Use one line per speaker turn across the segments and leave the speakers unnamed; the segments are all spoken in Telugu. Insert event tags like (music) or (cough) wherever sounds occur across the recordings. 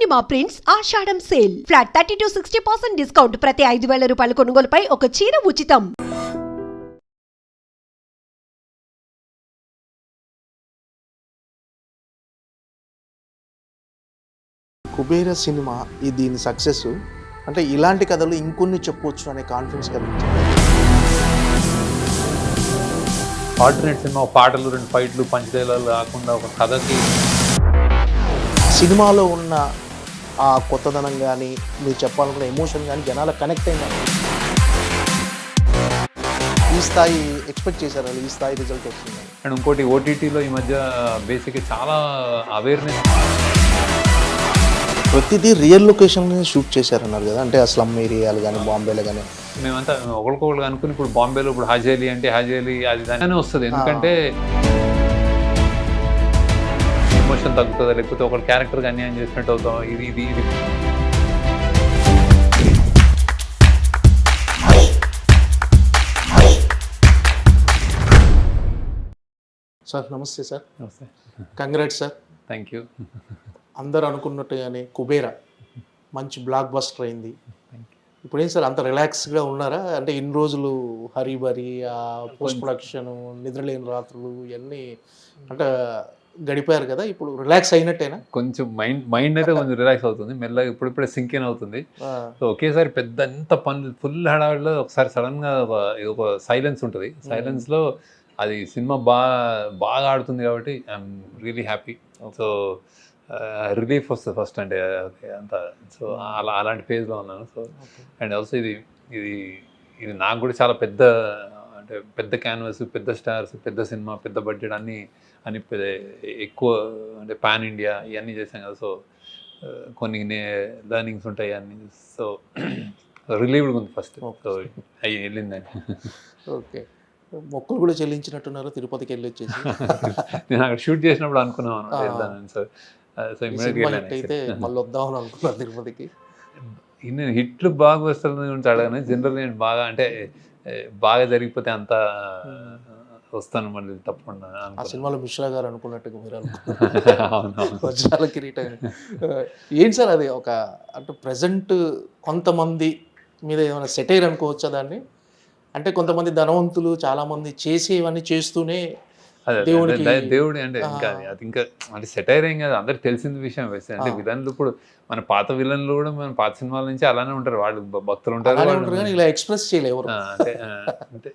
Cinema prints Ashadham sale. Flat thirty to sixty percent discount ప్రతి ఐదు వేల రూపాయల కొనుగోలుపై ఒక చీర ఉచితం.
కుబేర సినిమా ఈ దీని సక్సెస్. అంటే ఇలాంటి కథలు ఇంకొన్ని చెప్పొచ్చు అనే కాన్ఫిడెన్స్ కలిగించింది
ఆల్టర్నేట్ సినిమా పాటలు రెండు ఫైట్లు పంచలేలాలు కాకుండా ఒక కథకి.
సినిమాలో ఉన్న ఆ కొత్తదనం కానీ మీరు చెప్పాలనుకున్న ఎమోషన్ కానీ జనాలకు కనెక్ట్ అయినా ఈ స్థాయి ఎక్స్పెక్ట్ చేశారు? ఈ స్థాయి రిజల్ట్ వస్తుంది
అండ్ ఇంకోటి ఓటీటీలో ఈ మధ్య బేసిక్గా చాలా అవేర్నెస్
ప్రతిదీ రియల్ లొకేషన్ షూట్ చేశారన్నారు కదా? అంటే ఆ స్లమ్ ఏరియాలు కానీ బాంబేలో కానీ
మేమంతా ఒకరికొకరు అనుకుని ఇప్పుడు బాంబేలో ఇప్పుడు హాజేలి అంటే హాజేలి అది దాని వస్తుంది. ఎందుకంటే ఎమోషన్ తగ్గుతుందా లేకపోతే ఒక క్యారెక్టర్కి అన్యాయం చేసినట్టు అవుతాం. ఇది ఇది ఇది.
సార్ నమస్తే sir. Congrats sir.
Thank you
అందరు అనుకున్నట్టుగానే కుబేరా మంచి బ్లాక్ బస్టర్ అయింది ఇప్పుడు ఏం సార్ అంత రిలాక్స్గా ఉన్నారా? అంటే ఇన్ని రోజులు హరి బరి ఆ పోస్ట్ ప్రొడక్షన్ నిద్రలేని రాత్రులు ఇవన్నీ అంటే గడిపారు కదా ఇప్పుడు రిలాక్స్ అయినట్టేనా?
కొంచెం మైండ్ మైండ్ అయితే కొంచెం రిలాక్స్ అవుతుంది మెల్లగా ఇప్పుడిప్పుడే సింక్ ఇన్ అవుతుంది. సో ఒకేసారి పెద్ద ఎంత పనులు ఫుల్ హడావిడిలో ఒకసారి సడన్గా ఒక ఒక సైలెన్స్ ఉంటుంది. సైలెన్స్లో అది సినిమా బాగా బాగా ఆడుతుంది కాబట్టి I'm really happy so relief వస్తుంది ఫస్ట్ అంటే అంత. సో అలా అలాంటి ఫేజ్లో ఉన్నాను. సో అండ్ ఆల్సో ఇది ఇది ఇది నాకు కూడా చాలా పెద్ద అంటే పెద్ద క్యాన్వాస్ పెద్ద స్టార్స్ పెద్ద సినిమా పెద్ద బడ్జెట్ అన్నీ అని పెద్ద- ఎక్కువ అంటే పాన్ ఇండియా ఇవన్నీ చేశాం కదా. సో కొన్ని లర్నింగ్స్ ఉంటాయి అన్ని. సో రిలీవ్డ్ ఉంది ఫస్ట్ సో అవి వెళ్ళిందని
ఓకే మొక్కులు కూడా చెల్లించినట్టున్నారు తిరుపతికి వెళ్ళి వచ్చేసి (laughs)
నేను అక్కడ షూట్ చేసినప్పుడు అనుకున్నాను. వెళ్దానని సో
అయితే మళ్ళీ వద్దామని తిరుపతికి.
నేను హిట్లు బాగా వస్తుంది అడగను. జనరల్ నేను బాగా అంటే బాగా జరిగిపోతే అంత వస్తాను మళ్ళీ తప్పకుండా
ఆ. సినిమాలో మిశ్రా గారు అనుకున్నట్టుగా మీరు వజ్రాల కిరీటం. ఏంటి సార్ అది ఒక అంటే ప్రజెంట్ కొంతమంది మీద ఏమైనా సెటైర్ అనుకోవచ్చా దాన్ని? అంటే కొంతమంది ధనవంతులు చాలా మంది చేసేవన్నీ చేస్తూనే దేవుడికి-
దేవుడి అంటే ఇంకా. అది- ఇంకా అంటే సెటైర్ ఏం కాదు. అందరికి తెలిసిన విషయం వేస్తే అంటే. విలన్లు ఇప్పుడు మన పాత విలన్లు కూడా మన పాత సినిమాల నుంచి అలానే ఉంటారు. వాళ్ళు భక్తులు ఉంటారు
ఇలా ఎక్స్ప్రెస్ చేయలేవు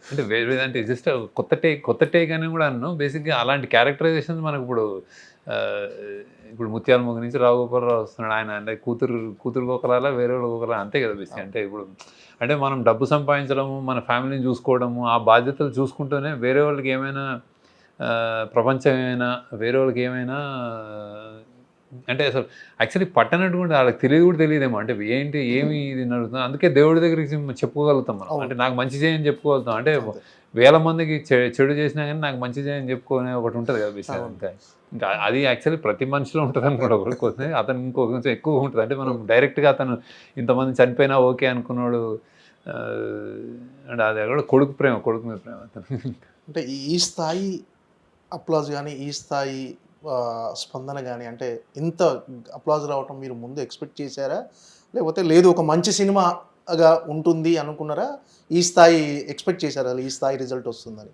అంటే వేరే అంటే జస్ట్ కొత్త టేక్ కొత్త టేక్ అని కూడా అన్నాను బేసిక్గా అలాంటి క్యారెక్టరైజేషన్ మనకు ఇప్పుడు ఇప్పుడు ముత్యాల మొగ నుంచి రావు గోపాలరావు వస్తున్నాడు. ఆయన అంటే కూతురు కూతురు ఒకలాలా వేరే ఒకలా అంతే కదా బేసిక్ అంటే ఇప్పుడు అంటే మనం డబ్బు సంపాదించడము మన ఫ్యామిలీని చూసుకోవడము ఆ బాధ్యతలు చూసుకుంటూనే వేరే వాళ్ళకి ఏమైనా ప్రపంచం ఏమైనా వేరే వాళ్ళకి ఏమైనా అంటే అసలు యాక్చువల్లీ పట్టనట్టు కూడా వాళ్ళకి తెలియదు కూడా తెలియదేమో. అంటే ఏంటి ఏమి ఇది నడుస్తుంది. అందుకే దేవుడి దగ్గరికి చెప్పుకోగలుగుతాం మనం. అంటే నాకు మంచి చేయని చెప్పుకోగలుగుతాం. అంటే. వేల మందికి చెడు చేసినా కానీ నాకు మంచి చేయని చెప్పుకునే ఒకటి ఉంటుంది కదా
అవును.
ఇంకా ఇంకా అది యాక్చువల్లీ ప్రతి మనిషిలో ఉంటుంది అనుకోండి ఒకరికి అతను ఇంకో కొంచెం ఎక్కువ ఉంటుంది. అంటే మనం డైరెక్ట్గా అతను ఇంతమంది చనిపోయినా ఓకే అనుకున్నాడు. అంటే అది కూడా కొడుకు ప్రేమ కొడుకు మీద ప్రేమ అతను.
అంటే ఈ స్థాయి అప్లాజ్ కానీ ఈ స్థాయి స్పందన కానీ అంటే ఇంత అప్లాజ్ రావటం మీరు ముందు ఎక్స్పెక్ట్ చేశారా? లేకపోతే లేదు ఒక మంచి సినిమాగా ఉంటుంది అనుకున్నారా? ఈ స్థాయి ఎక్స్పెక్ట్ చేశారా? ఈ స్థాయి రిజల్ట్ వస్తుందని.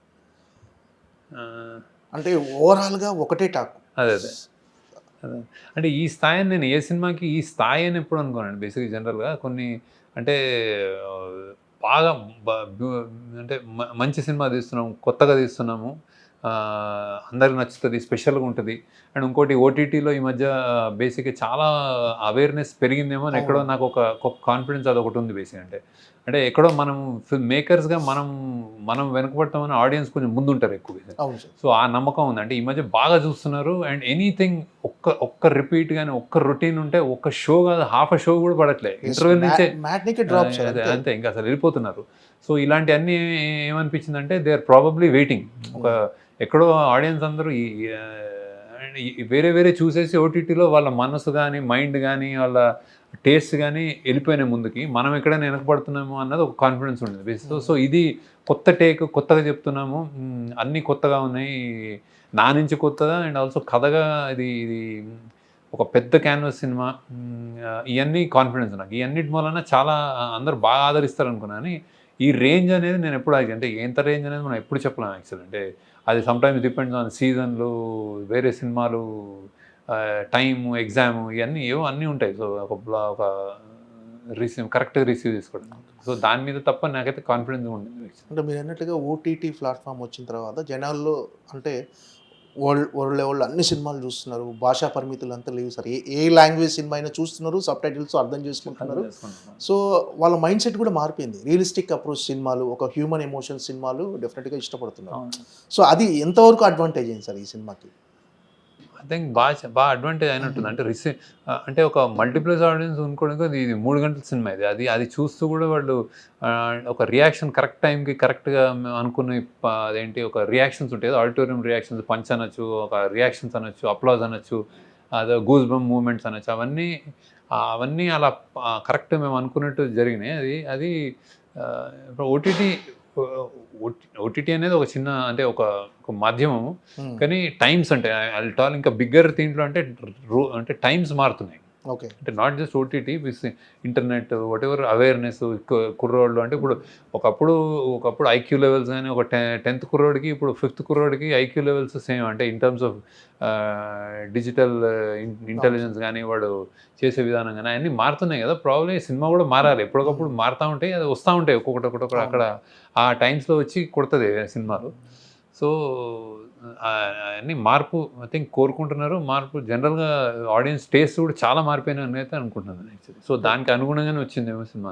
అంటే ఓవరాల్గా ఒకటే టాక్.
అదే అదే. అంటే ఈ స్థాయిని నేను ఏ సినిమాకి ఈ స్థాయి అని ఎప్పుడు అనుకోనండి. బేసిక్ జనరల్గా కొన్ని అంటే బాగా అంటే మంచి సినిమా తీస్తున్నాము కొత్తగా తీస్తున్నాము. అందరికి నచ్చుతుంది స్పెషల్గా ఉంటుంది. అండ్ ఇంకోటి ఓటీటీలో ఈ మధ్య బేసిక్గా చాలా అవేర్నెస్ పెరిగిందేమో అని ఎక్కడో నాకు ఒక కాన్ఫిడెన్స్ అది ఒకటి ఉంది బేసిక్ అంటే అంటే ఎక్కడో మనం ఫిల్మ్ మేకర్స్గా మనం మనం వెనకబడతామని ఆడియన్స్ కొంచెం ముందుంటారు ఎక్కువ సో ఆ నమ్మకం ఉంది. అంటే ఈ మధ్య బాగా చూస్తున్నారు. అండ్ ఎనీథింగ్ ఒక్క ఒక్క రిపీట్ కానీ ఒక్క రొటీన్ ఉంటే ఒక్క షో కాదు హాఫ్ షో కూడా పడట్లే. ఇంటర్వెల్ నుంచే
అంతే.
ఇంకా అసలు వెళ్ళిపోతున్నారు. సో ఇలాంటి అన్ని ఏమనిపించింది అంటే దే ఆర్ ప్రాబబ్లీ వెయిటింగ్. ఒక ఎక్కడో ఆడియన్స్ అందరూ ఈ వేరే వేరే చూసేసి ఓటీటీలో వాళ్ళ మనసు కానీ మైండ్ కానీ వాళ్ళ టేస్ట్ కానీ వెళ్ళిపోయినాయి ముందుకి. మనం ఎక్కడైనా వెనకబడుతున్నాము అన్నది ఒక కాన్ఫిడెన్స్ ఉండేది. సో సో ఇది కొత్త టేక్ కొత్తగా చెప్తున్నాము. అన్నీ కొత్తగా ఉన్నాయి. నా నుంచి కొత్తగా అండ్ ఆల్సో కథగా ఇది ఇది ఒక పెద్ద క్యాన్వాస్ సినిమా. ఇవన్నీ కాన్ఫిడెన్స్ నాకు. ఇవన్నిటి మూలన చాలా అందరు బాగా ఆదరిస్తారు అనుకున్నాను కానీ ఈ రేంజ్ అనేది నేను ఎప్పుడు అంటే ఎంత రేంజ్ అనేది మనం ఎప్పుడు చెప్పలేము యాక్చువల్ అంటే అది సమ్టైమ్స్ డిపెండ్స్ ఆన్ సీజన్లు వేరే సినిమాలు టైము ఎగ్జామ్ ఇవన్నీ ఏవో అన్నీ ఉంటాయి. సో ఒక బ్లా- ఒక రిసీవ్ కరెక్ట్గా రిసీవ్ చేసుకోవడం. సో దాని మీద తప్ప నాకైతే కాన్ఫిడెన్స్ ఉండింది
అంటే మీరు అన్నట్టుగా ఓటీటీ ప్లాట్ఫామ్ వచ్చిన తర్వాత జనాల్లో అంటే వరల్డ్ వరల్డ్ లెవెల్లో అన్ని సినిమాలు చూస్తున్నారు. భాషా పరిమితులు అంతా లేవు సార్. ఏ ఏ లాంగ్వేజ్ సినిమా అయినా చూస్తున్నారు సబ్ టైటిల్స్ అర్థం చేసుకుంటున్నారు. సో వాళ్ళ మైండ్ సెట్ కూడా మారిపోయింది. రియలిస్టిక్ అప్రోచ్ సినిమాలు ఒక హ్యూమన్ ఎమోషన్ సినిమాలు డెఫినెట్గా ఇష్టపడుతున్నారు. సో అది ఎంతవరకు అడ్వాంటేజ్ అయింది సార్ ఈ సినిమాకి?
ఐ థింక్ బాగా బాగా అడ్వాంటేజ్ అయినట్టుంది. అంటే రిసీ అంటే ఒక మల్టీప్లెక్స్ ఆడియన్స్ అనుకోవడానికి ఇది ఇది మూడు గంటల సినిమా ఇది. అది అది చూస్తూ కూడా వాళ్ళు ఒక రియాక్షన్ కరెక్ట్ టైంకి కరెక్ట్గా అనుకునే అదేంటి ఒక రియాక్షన్స్ ఉంటాయి ఆడిటోరియం రియాక్షన్స్ పంచ్ అనొచ్చు ఒక రియాక్షన్స్ అనొచ్చు అప్లాజ్ అనొచ్చు అదే గూస్ బమ్ మూమెంట్స్ అనొచ్చు అవన్నీ అవన్నీ అలా కరెక్ట్ మేము అనుకున్నట్టు జరిగినాయి. అది అది ఓటీటీ ఓటీటీ అనేది ఒక చిన్న అంటే ఒక ఒక మాధ్యమము
Hmm.
కానీ టైమ్స్ అంటే టాల్ ఇంకా బిగ్గర్ దీంట్లో అంటే రో అంటే టైమ్స్ మారుతున్నాయి
ఓకే.
అంటే not just OTT with internet whatever awareness కుర్రోళ్ళు అంటే ఇప్పుడు ఒకప్పుడు ఒకప్పుడు ఐక్యూ లెవెల్స్ కానీ ఒక టె టెన్త్ కుర్రోడికి ఇప్పుడు ఫిఫ్త్ కుర్రోడికి ఐక్యూ లెవెల్స్ సేమ్ అంటే in terms of digital intelligence కానీ వాడు చేసే విధానం కానీ అన్నీ మారుతున్నాయి కదా. ప్రాబ్లమ్ సినిమా కూడా మారాలి. ఎప్పటికప్పుడు మారుతూ ఉంటాయి అది వస్తూ ఉంటాయి ఒక్కొక్కటి ఒక్కొక్కటి అక్కడ ఆ టైమ్స్లో వచ్చి కొడుతుంది సినిమాలు. సో అన్ని మార్పు ఐ థింక్ కోరుకుంటున్నారు. మార్పు జనరల్గా ఆడియన్స్ టేస్ట్ కూడా చాలా మారిపోయినాయి అయితే అనుకుంటున్నాను యాక్చువల్లీ సో దానికి అనుగుణంగానే వచ్చిందేమో సినిమా.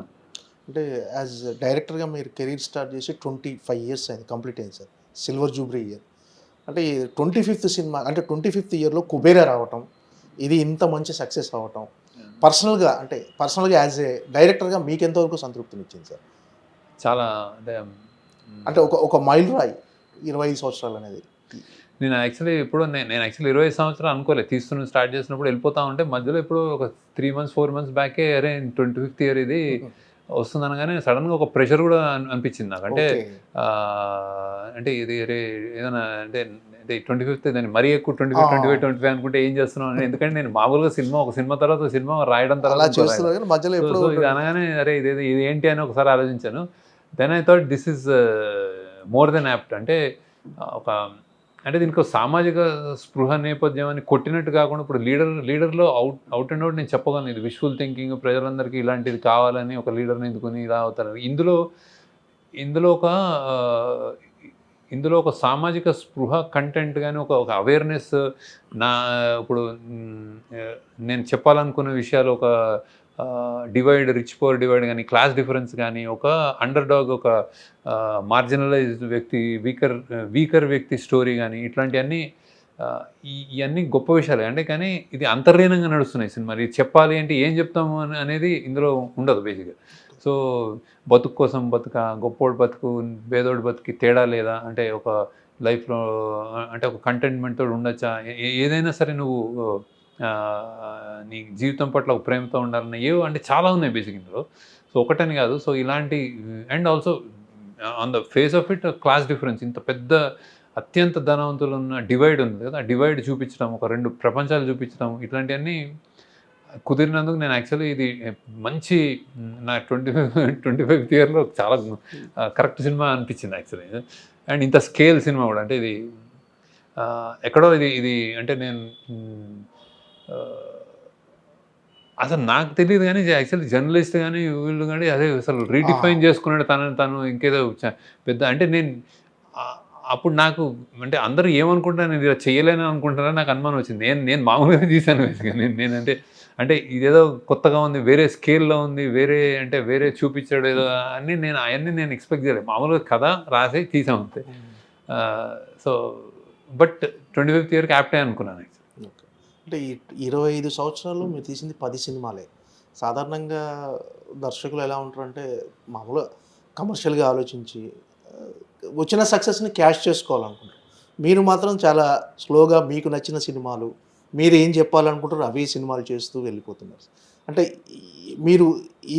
అంటే యాజ్ డైరెక్టర్గా మీరు కెరీర్ స్టార్ట్ చేసి ట్వంటీ ఫైవ్ ఇయర్స్ అయింది కంప్లీట్ అయింది సార్. సిల్వర్ జూబ్లీ ఇయర్ అంటే ట్వంటీ ఫిఫ్త్ సినిమా అంటే ట్వంటీ ఫిఫ్త్ ఇయర్లో కుబేరా రావటం ఇది ఇంత మంచి సక్సెస్ అవ్వటం పర్సనల్గా అంటే పర్సనల్గా యాజ్ ఏ డైరెక్టర్గా మీకు ఎంతవరకు సంతృప్తినిచ్చింది సార్?
చాలా అంటే
అంటే ఒక ఒక మైల్ రాయి ఇరవై ఐదు సంవత్సరాలు అనేది
నేను యాక్చువల్లీ ఇప్పుడు నేను నేను యాక్చువల్లీ ఇరవై సంవత్సరాలు అనుకోలేదు తీస్తున్న స్టార్ట్ చేసినప్పుడు వెళ్ళిపోతా ఉంటే మధ్యలో ఇప్పుడు ఒక త్రీ మంత్స్ ఫోర్ మంత్స్ బ్యాకే అరే ట్వంటీ ఫిఫ్త్ ఇయర్ ఇది (laughs) వస్తుంది అనగానే సడన్గా ఒక ప్రెషర్ కూడా అన్- అనిపించింది నాకు. అంటే అంటే ఇది అరే ఏదైనా అంటే అంటే ట్వంటీ ఫిఫ్త్ దాన్ని మరీ ఎక్కువ twenty five twenty five twenty five అనుకుంటే ఏం చేస్తున్నాం అని. ఎందుకంటే నేను మామూలుగా సినిమా ఒక సినిమా తర్వాత సినిమా రాయడం తర్వాత ఇది అనగానే అరే ఇది ఇది ఏంటి అని ఒకసారి ఆలోచించాను. Then I thought this is more than apt అంటే ఒక అంటే దీనికి ఒక సామాజిక స్పృహ నేపథ్యం అని కొట్టినట్టు కాకుండా ఇప్పుడు లీడర్ లీడర్లో అవుట్ అవుట్ అండ్ అవుట్ నేను చెప్పగలను. ఇది విజువల్ థింకింగ్ ప్రజలందరికీ ఇలాంటిది కావాలని ఒక లీడర్ని ఎందుకుని ఇలా అవుతారు. ఇందులో ఇందులో ఒక ఇందులో ఒక సామాజిక స్పృహ కంటెంట్ కానీ ఒక ఒక అవేర్నెస్ నా ఇప్పుడు నేను చెప్పాలనుకున్న విషయాలు ఒక డివైడ్ రిచ్ పోర్ డివైడ్ కానీ క్లాస్ డిఫరెన్స్ కానీ ఒక అండర్ డాగ్ ఒక మార్జినలైజ్డ్ వ్యక్తి వీకర్ వీకర్ వ్యక్తి స్టోరీ కానీ ఇట్లాంటివన్నీ ఇవన్నీ గొప్ప విషయాలు. అంటే కానీ ఇది అంతర్లీనంగా నడుస్తున్నాయి సినిమాలు ఇది చెప్పాలి అంటే ఏం చెప్తాము అని అనేది ఇందులో ఉండదు బేసిక్గా సో బతుకు కోసం బతుక గొప్పోడు బతుకు పేదోడు బతుకి తేడా లేదా? అంటే ఒక లైఫ్లో అంటే ఒక కంటెంట్మెంట్తో ఉండొచ్చా? ఏ- ఏదైనా సరే నువ్వు నీ జీవితం పట్ల ఒక ప్రేమతో ఉండాలన్న ఏవో అంటే చాలా ఉన్నాయి బేసిక్ ఇందులో. సో ఒకటని కాదు. సో ఇలాంటి and also on the face of it class difference ఇంత పెద్ద అత్యంత ధనవంతులు ఉన్న డివైడ్ ఉంది కదా. ఆ డివైడ్ చూపించడం ఒక రెండు ప్రపంచాలు చూపించడం ఇట్లాంటివన్నీ కుదిరినందుకు నేను యాక్చువల్లీ ఇది మంచి నా ట్వంటీ ఫైవ్ ట్వంటీ ఫైవ్ ఇయర్లో చాలా కరెక్ట్ సినిమా అనిపించింది యాక్చువల్లీ అండ్ ఇంత స్కేల్ సినిమా కూడా. అంటే ఇది ఎక్కడో ఇది ఇది అంటే నేను అసలు నాకు తెలియదు కానీ యాక్చువల్లీ జర్నలిస్ట్ కానీ వీళ్ళు కానీ అదే అసలు రీడిఫైన్ చేసుకున్నాడు తనని తను ఇంకేదో పెద్ద అంటే నేను అప్పుడు నాకు అంటే అందరూ ఏమనుకుంటారు నేను ఇలా చేయలేను అనుకుంటారని నాకు అనుమానం వచ్చింది. నేను నేను మామూలుగా తీశాను. నేను నేనంటే అంటే ఇదేదో కొత్తగా ఉంది వేరే స్కేల్లో ఉంది వేరే అంటే వేరే చూపించాడు ఏదో అన్నీ నేను అవన్నీ నేను ఎక్స్పెక్ట్ చేయలేదు. మామూలుగా కథ రాసి తీసాం అంతే. సో బట్ ట్వంటీ ఫిఫ్త్ ఇయర్కి యాప్టే అనుకున్నాను.
అంటే ఇరవై ఐదు సంవత్సరాలు మీరు తీసింది పది సినిమాలే. సాధారణంగా దర్శకులు ఎలా ఉంటారంటే మామూలుగా కమర్షియల్గా ఆలోచించి వచ్చిన సక్సెస్ని క్యాష్ చేసుకోవాలనుకుంటారు. మీరు మాత్రం చాలా స్లోగా మీకు నచ్చిన సినిమాలు మీరు ఏం చెప్పాలనుకుంటారో అవే సినిమాలు చేస్తూ వెళ్ళిపోతున్నారు. అంటే మీరు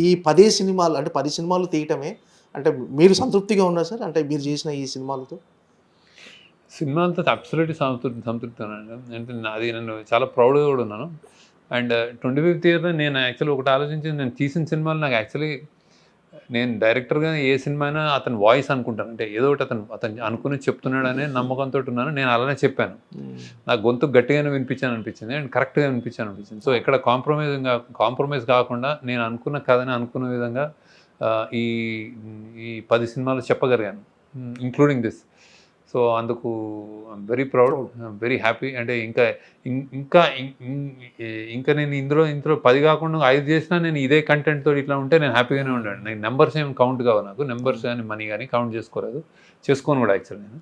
ఈ పదే సినిమాలు అంటే పది సినిమాలు తీయటమే అంటే మీరు సంతృప్తిగా ఉన్నారు సార్ అంటే మీరు చేసిన ఈ సినిమాలతో
సినిమాలతో అబ్సల్యూట్లీ సంతృప్తి సంతృప్తి ఉన్నాను అంటే అది నేను చాలా ప్రౌడ్గా కూడా ఉన్నాను. అండ్ ట్వంటీ ఫిఫ్త్ ఇయర్ నేను యాక్చువల్లీ ఒకటి ఆలోచించి నేను తీసిన సినిమాలు నాకు యాక్చువల్లీ నేను డైరెక్టర్గా ఏ సినిమా అయినా అతని వాయిస్ అనుకుంటాను. అంటే ఏదో ఒకటి అతను అతను అనుకుని చెప్తున్నాడనే నమ్మకంతో ఉన్నాను. నేను అలానే చెప్పాను. నాకు గొంతు గట్టిగానే వినిపించాను అనిపించింది. అండ్ కరెక్ట్గా వినిపించాను అనిపించింది. సో ఇక్కడ కాంప్రమైజ్ కాంప్రమైజ్ కాకుండా నేను అనుకున్న కథని అనుకున్న విధంగా ఈ ఈ పది సినిమాలు చెప్పగలిగాను. Including this. సో అందుకు వెరీ ప్రౌడ్ వెరీ హ్యాపీ అంటే ఇంకా ఇంకా ఇంకా నేను ఇందులో ఇందులో పది కాకుండా ఐదు చేసినా నేను ఇదే కంటెంట్ తోటి ఇట్లా ఉంటే నేను హ్యాపీగానే ఉన్నాను నేను నెంబర్స్ ఏం కౌంట్ కావు నాకు. నెంబర్స్ కానీ మనీ కానీ కౌంట్ చేసుకోలేదు. చేసుకోను కూడా యాక్చువల్ నేను.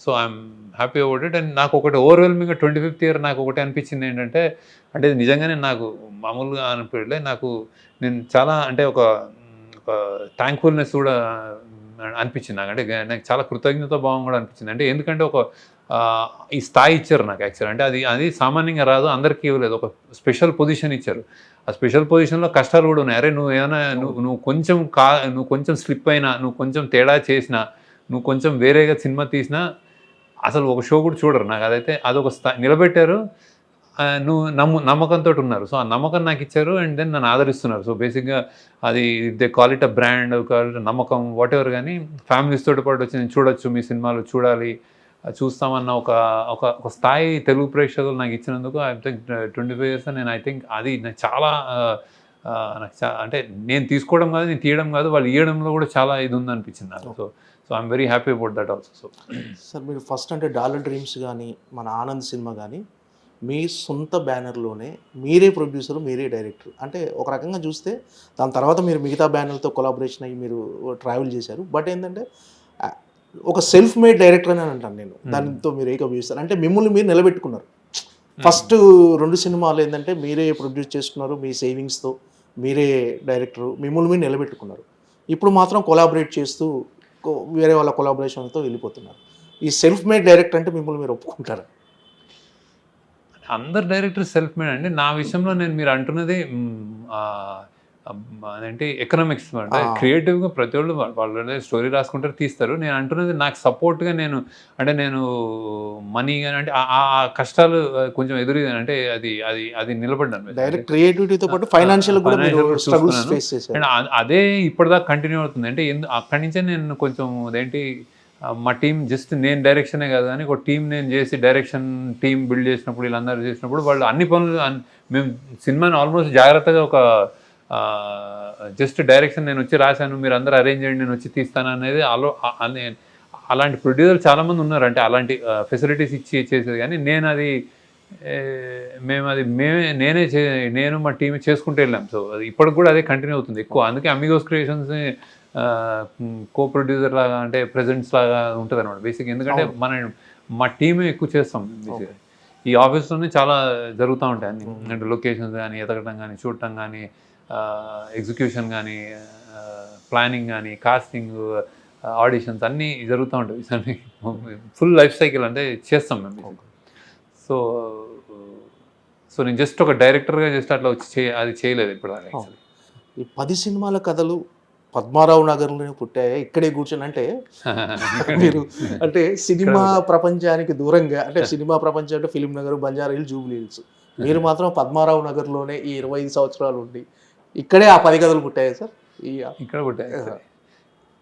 So I'm happy about it and నాకు ఒకటి ఓవర్వెల్మింగ్గా ట్వంటీ ఫిఫ్త్ ఇయర్ నాకు ఒకటి అనిపించింది ఏంటంటే అంటే నిజంగానే నాకు మామూలుగా అనిపించలే నాకు నేను చాలా అంటే ఒక ఒక థ్యాంక్ఫుల్నెస్ కూడా అనిపించింది. నాకు అంటే నాకు చాలా కృతజ్ఞత భావం కూడా అనిపించింది. అంటే ఎందుకంటే ఒక ఈ స్థాయి ఇచ్చారు నాకు యాక్చువల్ అంటే అది అది సామాన్యంగా రాదు అందరికీ ఇవ్వలేదు. ఒక స్పెషల్ పొజిషన్ ఇచ్చారు. ఆ స్పెషల్ పొజిషన్లో కష్టాలు కూడా ఉన్నాయి. అరే నువ్వు ఏమైనా నువ్వు నువ్వు కొంచెం కా నువ్వు కొంచెం స్లిప్ అయినా నువ్వు కొంచెం తేడా చేసినా నువ్వు కొంచెం వేరేగా సినిమా తీసినా అసలు ఒక షో కూడా చూడరు. నాకు అదైతే అదొక స్థా నిలబెట్టారు. నువ్వు నమ్ము నమ్మకంతో ఉన్నారు. సో ఆ నమ్మకం నాకు ఇచ్చారు అండ్ దెన్ నన్ను ఆదరిస్తున్నారు. సో బేసిక్గా అది the quality a brand quality నమ్మకం వాట్ ఎవర్ కానీ ఫ్యామిలీస్ తోటి పాటు వచ్చి నేను చూడొచ్చు మీ సినిమాలు చూడాలి చూస్తామన్న ఒక ఒక ఒక స్థాయి తెలుగు ప్రేక్షకులు నాకు ఇచ్చినందుకు I think twenty five years నేను ఐ థింక్ అది నాకు చాలా నాకు చా అంటే నేను తీసుకోవడం కాదు నేను తీయడం కాదు వాళ్ళు ఇవ్వడంలో కూడా చాలా ఇది ఉందనిపించింది నాకు. So so I'm very happy about that also. So
sir మీరు ఫస్ట్ అంటే డాలర్ డ్రీమ్స్ కానీ మన ఆనంద్ సినిమా కానీ మీ సొంత బ్యానర్లోనే మీరే ప్రొడ్యూసర్ మీరే డైరెక్టర్. అంటే ఒక రకంగా చూస్తే దాని తర్వాత మీరు మిగతా బ్యానర్లతో కొలాబరేషన్ అయ్యి మీరు ట్రావెల్ చేశారు. బట్ ఏంటంటే ఒక సెల్ఫ్ మేడ్ డైరెక్టర్ అని అంటాను నేను. దానితో మీరు ఏకీభవిస్తారు అంటే మిమ్మల్ని మీరు నిలబెట్టుకున్నారు. ఫస్ట్ రెండు సినిమాలు ఏంటంటే మీరే ప్రొడ్యూస్ చేసుకున్నారు మీ సేవింగ్స్తో మీరే డైరెక్టర్ మిమ్మల్ని మీరు నిలబెట్టుకున్నారు. ఇప్పుడు మాత్రం కొలాబరేట్ చేస్తూ వేరే వాళ్ళ కొలాబరేషన్తో వెళ్ళిపోతున్నారు. ఈ సెల్ఫ్ మేడ్ డైరెక్టర్ అంటే మిమ్మల్ని మీరు ఒప్పుకుంటారు?
అందరు డైరెక్టర్ సెల్ఫ్ మేడ్ అండి. నా విషయంలో నేను మీరు అంటున్నది అదేంటి ఎకనామిక్స్ అంటే. క్రియేటివ్గా ప్రతి వాళ్ళు వాళ్ళ- స్టోరీ రాసుకుంటారు తీస్తారు. నేను అంటున్నది నాకు సపోర్ట్గా నేను అంటే నేను మనీ కానీ అంటే ఆ- కష్టాలు కొంచెం ఎదురు అంటే అది అది అది నిలబడ్డాను.
డైరెక్ట్ క్రియేటివిటీతో పాటు ఫైనాన్షియల్
అండ్ అదే ఇప్పటిదాకా కంటిన్యూ అవుతుంది. అంటే అక్కడి నుంచే నేను కొంచెం అదేంటి మా టీం జస్ట్ నేను డైరెక్షనే కాదు కానీ ఒక టీం నేను చేసి డైరెక్షన్ టీం బిల్డ్ చేసినప్పుడు వీళ్ళందరూ చేసినప్పుడు వాళ్ళు అన్ని పనులు మేము సినిమాని ఆల్మోస్ట్ జాగ్రత్తగా ఒక జస్ట్ డైరెక్షన్ నేను వచ్చి రాశాను మీరు అందరూ అరేంజ్ చేయండి నేను వచ్చి తీస్తాను అనేది అలో అలాంటి ప్రొడ్యూసర్ చాలామంది ఉన్నారు. అంటే అలాంటి ఫెసిలిటీస్ ఇచ్చి చేసేది. కానీ నేను అది మేము అది మేమే నేనే చే నేను మా టీమే చేసుకుంటూ వెళ్ళాం. సో అది ఇప్పటికి కూడా అదే కంటిన్యూ అవుతుంది. ఎక్కువ అందుకే అమిగోస్ క్రియేషన్స్ కో ప్రొడ్యూసర్ లాగా అంటే ప్రెజెంట్స్ లాగా ఉంటుంది అనమాట బేసిక్ ఎందుకంటే మన మా టీమే ఎక్కువ చేస్తాం ఈ ఆఫీస్లోనే చాలా జరుగుతూ ఉంటాయి అన్ని. అంటే లొకేషన్స్ కానీ ఎతకడం కానీ చూడటం కానీ ఎగ్జిక్యూషన్ కానీ ప్లానింగ్ కానీ కాస్టింగ్ ఆడిషన్స్ అన్నీ జరుగుతూ ఉంటాయి. ఫుల్ లైఫ్ సైకిల్ అంటే చేస్తాం మేము సో సో నేను జస్ట్ ఒక డైరెక్టర్గా జస్ట్ అట్లా వచ్చి అది చేయలేదు ఇప్పుడు
ఈ పది సినిమాల కథలు పద్మారావు నగర్లోనే పుట్టాయి. ఇక్కడే కూర్చొని అంటే (laughs) మీరు అంటే సినిమా ప్రపంచానికి దూరంగా అంటే (laughs) సినిమా ప్రపంచం అంటే film Nagar Banjara Hills Jubilee Hills. మీరు మాత్రం పద్మారావు నగర్లోనే ఈ ఇరవై ఐదు సంవత్సరాలు ఉండి ఇక్కడే ఆ పది కథలు పుట్టాయి సార్?
ఇక్కడ కూడా actually.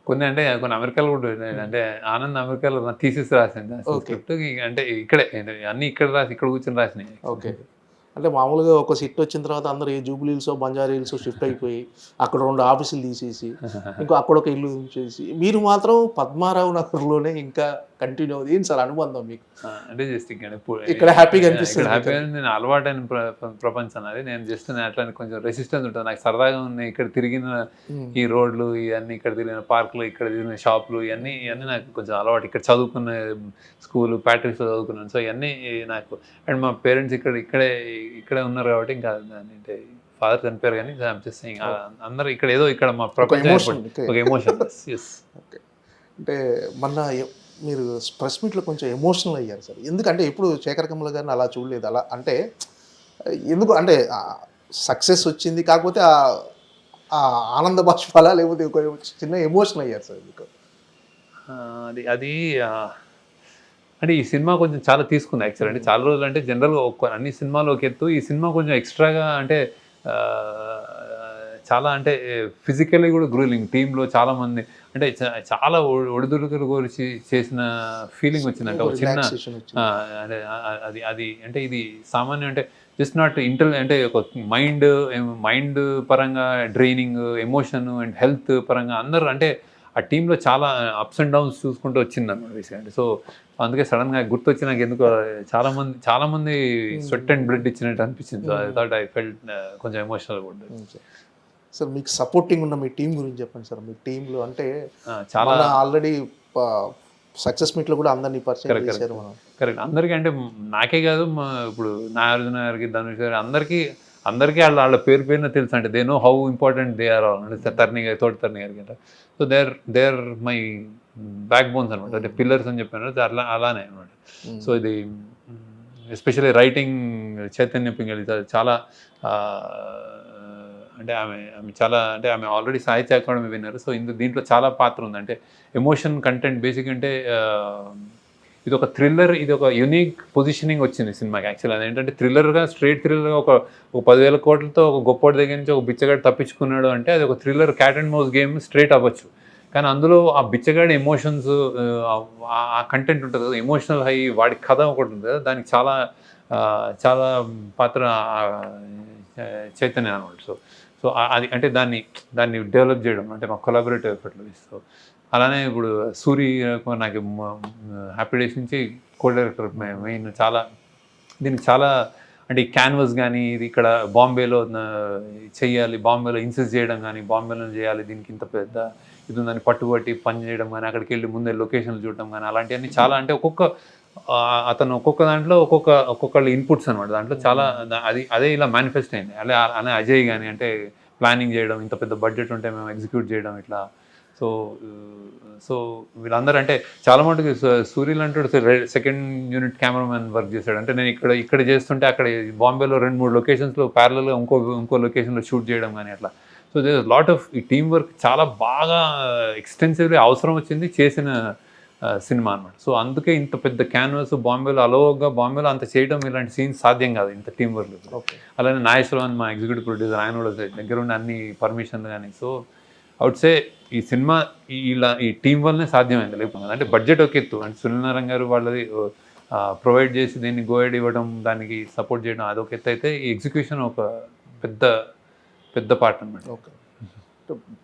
కొన్ని అంటే కొన్ని అమెరికాలో కూడా. అంటే ఆనంద్ అమెరికాలో నా థీసిస్ రాసింది. అంటే ఇక్కడే. అన్ని ఇక్కడ రాసి ఇక్కడ కూర్చొని రాసినాయి.
ఓకే. అంటే మామూలుగా ఒక సిట్ వచ్చిన తర్వాత అందరూ ఈ Jubilee Hills Banjara Hills shift అయిపోయి అక్కడ రెండు ఆఫీసులు తీసేసి (laughs) ఇంకో అక్కడ ఒక ఇల్లు ఉంచేసి మీరు మాత్రం పద్మారావు నగర్లోనే ఇంకా కంటిన్యూ అవుతుంది ఏంటి సార్ అనుబంధం మీకు?
అంటే జస్ట్ ఇక్కడ ఇప్పుడు-
ఇక్కడ happy గా అనిపిస్తుంది
హ్యాపీగా నేను అలవాటైన ప్ర- ప్ర- ప్రపంచం అది నేను జస్ట్ అట్లా కొంచెం రెసిస్టెన్స్ ఉంటుంది. నాకు సరదాగా ఉన్నాయి ఇక్కడ తిరిగిన ఈ రోడ్లు ఇవన్నీ ఇక్కడ తిరిగిన పార్కులు ఇక్కడ తిరిగిన షాపులు ఇవన్నీ ఇవన్నీ నాకు కొంచెం అలవాటు. ఇక్కడ చదువుకున్న స్కూల్ ప్యాట్రిక్స్లో చదువుకున్నాను. సో ఇవన్నీ నాకు అండ్ మా పేరెంట్స్ ఇక్కడ ఇక్కడే ఇక్కడే ఉన్నారు కాబట్టి ఇంకా అంటే ఫాదర్ చనిపోయారు కానీ జస్ట్ అందరూ ఇక్కడ ఏదో ఇక్కడ మా ప్రపంచం. ఒక ఎమోషన్ ఎస్
ఓకే అంటే మొన్న ఎ- మీరు ప్రెస్ మీట్లో కొంచెం ఎమోషనల్ అయ్యారు సార్. ఎందుకంటే ఎప్పుడు శేఖర్ కమల గారిని అలా చూడలేదు. అలా అంటే ఎందుకు అంటే సక్సెస్ వచ్చింది కాకపోతే ఆ- ఆనంద బాష్పాలా లేకపోతే చిన్న ఎమోషన్ అయ్యారు సార్ మీకు.
అది అది అంటే ఈ సినిమా కొంచెం చాలా తీసుకుంది యాక్చువల్ అంటే చాలా రోజులు అంటే జనరల్గా ఒక అన్ని సినిమాలు ఒక ఎత్తు ఈ సినిమా కొంచెం ఎక్స్ట్రాగా అంటే చాలా అంటే ఫిజికల్లీ కూడా గ్రూలింగ్ టీంలో చాలా మంది అంటే చాలా ఒడిదుడుకులు గురించి చేసిన ఫీలింగ్ ఒక చిన్న
వచ్చింది.
అంటే ఆ- అది అది అంటే ఇది సామాన్యం అంటే జస్ట్ నాట్ ఇంటర్ అంటే ఒక మైండ్ మైండ్ పరంగా డ్రైనింగ్ ఎమోషన్ అండ్ హెల్త్ పరంగా అందరూ అంటే ఆ టీంలో చాలా అప్స్ అండ్ డౌన్స్ చూసుకుంటూ వచ్చింది అనమాట అంటే సో అందుకే సడన్గా గుర్తొచ్చి నాకు ఎందుకు చాలా మంది చాలా మంది స్వెట్ అండ్ బ్లడ్ ఇచ్చినట్టు అనిపించింది. So I thought I felt కొంచెం ఎమోషనల్ కూడా
సార్ మీకు సపోర్టింగ్ ఉన్న మీ టీం గురించి చెప్పండి సార్ మీ టీంలో అంటే
చాలా
ఆల్రెడీ సక్సెస్ మీట్లో కూడా అందరినీ పరిచయం. చేశారు మనం.
కరెక్ట్ అందరికీ అంటే నాకే కాదు మా ఇప్పుడు నాగార్జున గారికి ధనుష్ గారికి అందరికీ అందరికీ వాళ్ళ వాళ్ళ పేరు పేరున తెలుసు అంటే they know how important they are అంటే తర్ని గారి తోటి తర్ని గారికి అంటే so they are they are my backbones అనమాట అంటే పిల్లర్స్ అని చెప్పాను అది అలా అలానే అనమాట. సో ఇది ఎస్పెషల్లీ రైటింగ్ చైతన్య పింగళి చాలా అంటే ఆమె ఆమె చాలా అంటే ఆమె ఆల్రెడీ సాహిత్య అకాడమీ విన్నారు. సో ఇందు దీంట్లో చాలా పాత్ర ఉంది. అంటే ఎమోషన్ కంటెంట్ బేసిక్ అంటే ఇది ఒక థ్రిల్లర్ ఇది ఒక యూనిక్ పొజిషనింగ్ వచ్చింది సినిమాకి యాక్చువల్ అది ఏంటంటే థ్రిల్లర్గా స్ట్రేట్ థ్రిల్లర్గా ఒక ఒక పదివేల కోట్లతో ఒక గొప్పోడి దగ్గర నుంచి ఒక బిచ్చగాడు తప్పించుకున్నాడు అంటే అది ఒక thriller cat and mouse game straight అవ్వచ్చు. కానీ అందులో ఆ బిచ్చగాడి ఎమోషన్స్ ఆ కంటెంట్ ఉంటుంది కదా ఎమోషనల్ హై వాడి కథ ఒకటి ఉంటుంది కదా దానికి చాలా చాలా పాత్ర చైతన్య అనమాట సో సో అది అంటే దాన్ని దాన్ని డెవలప్ చేయడం అంటే మా కొలాబరేటివ్ ఎఫర్ట్లో సో అలానే ఇప్పుడు సూరి నాకు హ్యాపీ డేస్ నుంచి కో డైరెక్టర్ మెయిన్ చాలా దీనికి చాలా అంటే క్యాన్వస్ కానీ ఇది ఇక్కడ బాంబేలో చేయాలి బాంబేలో ఇన్సిస్ట్ చేయడం కానీ బాంబేలో చేయాలి దీనికి ఇంత పెద్ద ఇది ఉందని పట్టుబట్టి పని చేయడం కానీ అక్కడికి వెళ్ళి ముందే లొకేషన్లు చూడడం కానీ అలాంటివన్నీ చాలా అంటే ఒక్కొక్క అతను ఒక్కొక్క దాంట్లో ఒక్కొక్క ఒక్కొక్కళ్ళ ఇన్పుట్స్ అనమాట దాంట్లో చాలా అది అదే ఇలా మేనిఫెస్ట్ అయింది. అలా అనే అజయ్ కానీ అంటే ప్లానింగ్ చేయడం ఇంత పెద్ద బడ్జెట్ ఉంటే మేము ఎగ్జిక్యూట్ చేయడం ఇట్లా సో సో వీళ్ళందరూ అంటే చాలా మటుకు సూర్యులు అంటాడు సెకండ్ యూనిట్ కెమెరామెన్ వర్క్ చేశాడు. అంటే నేను ఇక్కడ ఇక్కడ చేస్తుంటే అక్కడ బాంబేలో రెండు మూడు లొకేషన్స్లో ప్యారల్గా ఇంకో ఇంకో లొకేషన్లో షూట్ చేయడం కానీ అట్లా. సో దే లాట్ ఆఫ్ ఈ టీం వర్క్ చాలా బాగా ఎక్స్టెన్సివ్లీ అవసరం వచ్చింది చేసిన సినిమా అనమాట సో అందుకే ఇంత పెద్ద క్యాన్వాస్ బాంబేలో అలోగా బాంబేలో అంత చేయడం ఇలాంటి సీన్స్ సాధ్యం కాదు ఇంత టీం వర్క్ అలానే నాగేశ్వరరావు మా ఎగ్జిక్యూటివ్ ప్రొడ్యూసర్ ఆయన కూడా దగ్గర ఉండి అన్ని పర్మిషన్లు కానీ సో అవుట్ సే ఈ సినిమా ఇలా ఈ టీం వల్లనే సాధ్యమైంది. లేకపోతే అంటే బడ్జెట్ ఒక ఎత్తు. అంటే సునీల్ నారాయణ గారు వాళ్ళది ప్రొవైడ్ చేసి దీన్ని గోయడ్ ఇవ్వడం దానికి సపోర్ట్ చేయడం అదొక ఎత్తు అయితే ఈ ఎగ్జిక్యూషన్ ఒక పెద్ద పెద్ద పార్ట్ అనమాట
ఓకే.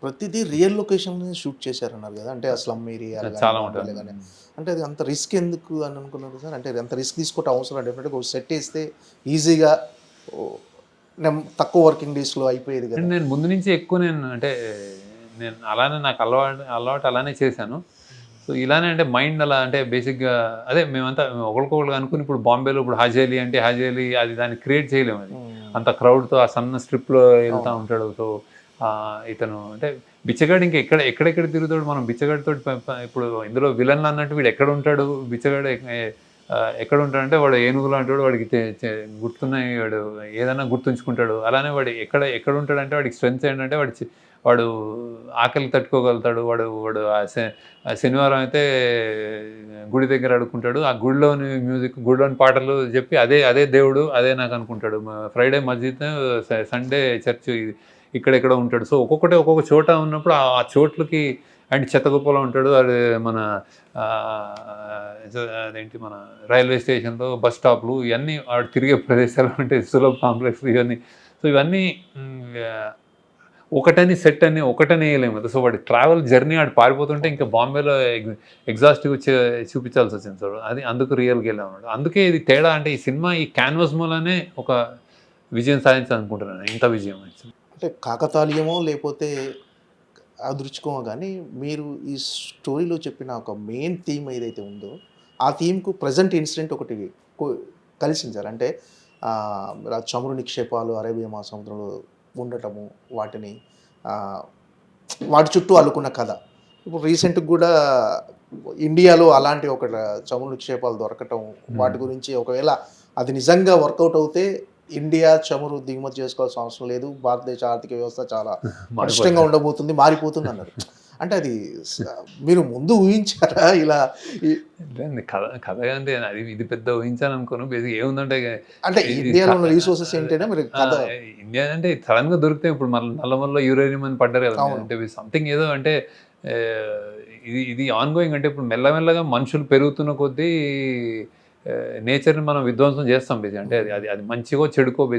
ప్రతిదీ రియల్ లొకేషన్ షూట్ చేశారన్నారు కదా. అంటే ఆ స్లమ్ ఏరియా
చాలా ఉంటుంది.
అంటే అది అంత రిస్క్ ఎందుకు అని అనుకున్నారు సార్? అంటే అంత రిస్క్ తీసుకోవటం అవసరం డెఫినెట్గా ఒక సెట్ వేస్తే ఈజీగా తక్కువ వర్కింగ్ డేస్లో అయిపోయేది కదా.
నేను ముందు నుంచి ఎక్కువ నేను అంటే నేను అలానే నాకు అలవాటు అలవాటు అలానే చేశాను. సో ఇలానే అంటే మైండ్ అలా అంటే బేసిక్గా అదే మేమంతా ఒకరికొకరు అనుకుని ఇప్పుడు బాంబేలో ఇప్పుడు హాజేలి అంటే హాజేలి అది దాన్ని క్రియేట్ చేయలేము అది. అంత క్రౌడ్తో ఆ సన్న స్ట్రిప్లో వెళ్తూ ఉంటాడు. సో ఇతను అంటే బిచ్చగాడు ఇంకా ఎక్కడ ఎక్కడెక్కడ తిరుగుతాడు మనం బిచ్చగాడితో ఇప్పుడు ఇందులో విలన్లు అన్నట్టు వీడు ఎక్కడ ఉంటాడు? బిచ్చగాడు ఎక్కడ ఉంటాడంటే వాడు ఏనుగులు అంటాడు వాడికి గుర్తున్నాయి వాడు ఏదైనా గుర్తుంచుకుంటాడు. అలానే వాడు ఎక్కడ ఎక్కడ ఉంటాడంటే వాడికి స్ట్రెంగ్త్ ఏంటంటే వాడి వాడు ఆకలి తట్టుకోగలుగుతాడు వాడు వాడు ఆ శనివారం అయితే గుడి దగ్గర అడుక్కుంటాడు ఆ గుడిలోని మ్యూజిక్ గుడిలోని పాటలు చెప్పి అదే అదే దేవుడు అదే నాకు అనుకుంటాడు. ఫ్రైడే మస్జిద్ సండే చర్చ్ ఇక్కడెక్కడ ఉంటాడు. సో ఒక్కొక్కటి ఒక్కొక్క చోట ఉన్నప్పుడు ఆ చోట్లకి అండ్ చెత్తగుప్పలో ఉంటాడు. అది మన అదేంటి మన రైల్వే స్టేషన్లో బస్ స్టాప్లు ఇవన్నీ వాడు తిరిగే ప్రదేశాలు (laughs) అంటే సులభ కాంప్లెక్స్ ఇవన్నీ. సో ఇవన్నీ ఒకటని సెట్ అని ఒకటని వేయలేము. సో వాడి ట్రావెల్ జర్నీ ఆడు పారిపోతుంటే ఇంకా బాంబేలో ఎగ్ ఎగ్జాస్టివ్ చూపించాల్సి వచ్చింది సార్. అది అందుకు రియల్గా వెళ్ళాం అందుకే ఇది తేడా అంటే ఈ సినిమా ఈ క్యాన్వాస్ మూలనే ఒక విజయం సాధించాలనుకుంటున్నాను ఇంత విజయం
అంటే కాకతాళీయమో లేకపోతే అదృచ్ఛికమో కానీ మీరు ఈ స్టోరీలో చెప్పిన ఒక మెయిన్ థీమ్ ఏదైతే ఉందో ఆ థీమ్కు ప్రజెంట్ ఇన్సిడెంట్ ఒకటి కలిసింది సార్. అంటే చమురు నిక్షేపాలు అరేబియా మహాసముద్రంలో ఉండటము వాటిని వాటి చుట్టూ అల్లుకున్న కథ. ఇప్పుడు రీసెంట్గా కూడా ఇండియాలో అలాంటి ఒక చమురు నిక్షేపాలు దొరకటం వాటి గురించి ఒకవేళ అది నిజంగా వర్కౌట్ అవుతే ఇండియా చమురు దిగుమతి చేసుకోవాల్సిన అవసరం లేదు. భారతదేశ ఆర్థిక వ్యవస్థ చాలా (laughs) పటిష్టంగా ఉండబోతుంది మారిపోతుంది అన్నారు. అంటే అది మీరు ముందు ఊహించారా? ఇలా
కథ కథ అంటే అది ఇది పెద్ద ఊహించాను అనుకోను. బేసిక్ ఏముందంటే
అంటే ఇండియాలో ఉన్న రీసోర్సెస్ ఏంటంటే మీరు
ఇండియా అంటే సడన్గా దొరికితే ఇప్పుడు మళ్ళీ నల్లమల్లో యూరేనియం అని పడ్డారు కదా. అంటే సంథింగ్ ఏదో అంటే ఇది ఇది ఆన్ గోయింగ్ అంటే ఇప్పుడు మెల్లమెల్లగా మనుషులు పెరుగుతున్న కొద్దీ నేచర్ని మనం విధ్వంసం చేస్తాం బేసిక్ అంటే అది అది అది మంచిగో చెడుకో బేసిక్